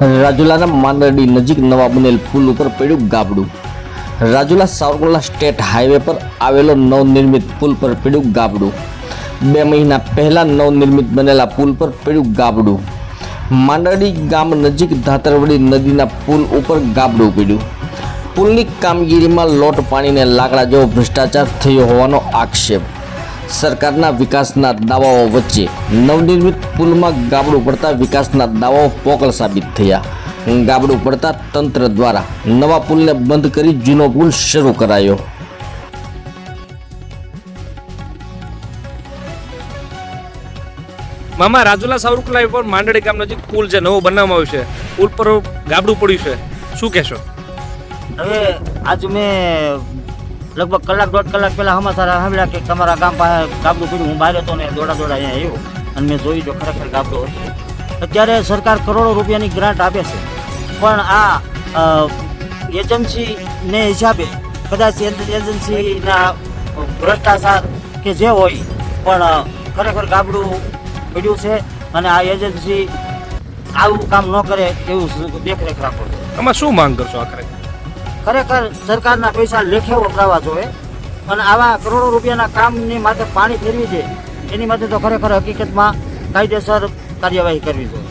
રાજુલાના માંડરડી નજીક નવા બનેલ પુલ ઉપર પડ્યું ગાબડું. રાજુલા સાવરકુંડલા સ્ટેટ હાઈવે પર આવેલો નવનિર્મિત પુલ પર પડ્યું ગાબડું. બે મહિના પહેલાં નવનિર્મિત બનેલા પુલ પર પડ્યું ગાબડું. માંડરડી ગામ નજીક ધાતરવડી નદીના પુલ ઉપર ગાબડું પડ્યું. પુલની કામગીરીમાં લોટ પાણીને લાકડા જેવો ભ્રષ્ટાચાર થયો હોવાનો આક્ષેપ. સરકારના વિકાસના દાવાઓ વચ્ચે નવનિર્મિત પુલમાં ગાબડું પડતા વિકાસના દાવાઓ પોકળ સાબિત થયા. ગાબડું પડતા તંત્ર દ્વારા નવા પુલને બંધ કરી જૂનો પુલ શરૂ કરાયો. મામા રાજુલા સાવરકુલા પર માંડળી ગામ નજીક પુલ છે નવો બનાવવામાં આવ્યો છે. પુલ પર ગાબડું પડ્યું છે. શું કહેશો? હવે આજ મેં લગભગ કલાક દોઢ કલાક પહેલા સમાચાર સાંભળ્યા કે તમારા ગામ પાસે ગાબડું પડ્યું હું બહાર હતો ને દોડા દોડા અહીંયા આવ્યો અને મેં જોયું તો ખરેખર ગાબડું હતું. અત્યારે સરકાર કરોડો રૂપિયાની ગ્રાન્ટ આપે છે. પણ આ એજન્સીને હિસાબે કદાચ એજન્સીના ભ્રષ્ટાચાર કે જે હોય, પણ ખરેખર ગાબડું પડ્યું છે અને આ એજન્સી આવું કામ ન કરે એવું દેખરેખ રાખો આમાં શું માંગ કરશો આખરે? ખરેખર સરકારના પૈસા લેખે વપરાવા જોઈએ અને આવા કરોડો રૂપિયાના કામની માટે પાણી ફેરવી છે એની માટે તો ખરેખર હકીકતમાં કાયદેસર કાર્યવાહી કરવી જોઈએ.